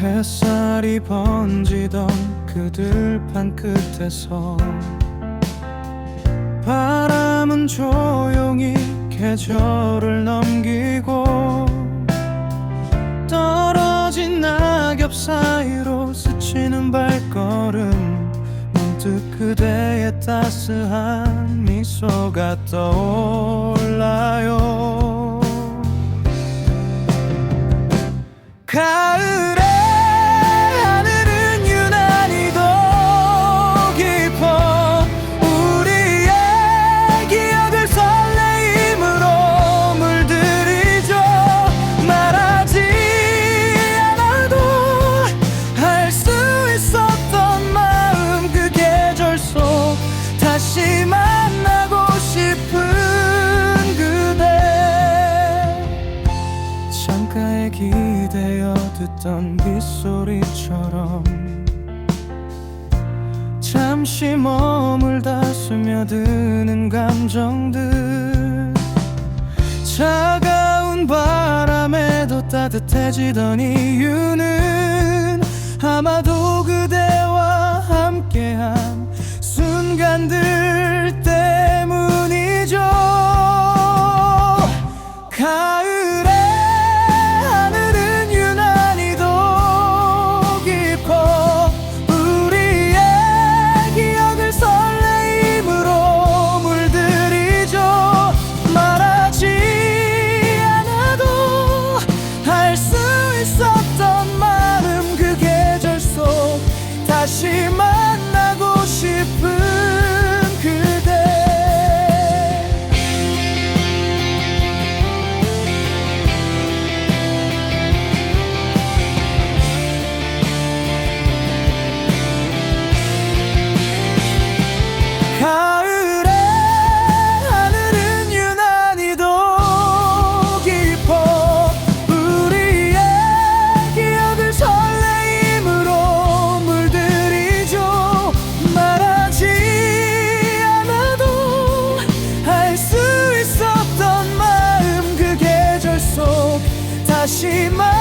햇살이 번지던 그 들판 끝에서 바람은 조용히 계절을 넘기고 떨어진 낙엽 사이로 스치는 발걸음 문득 그대의 따스한 미소가 떠올라요. 가을 다시 만나고 싶은 그대. 창가에 기대어 듣던 빗소리처럼 잠시 머물다 스며드는 감정들. 차가운 바람에도 따뜻해지던 이유는 아마도 그대와 함께한 순간들 다시 만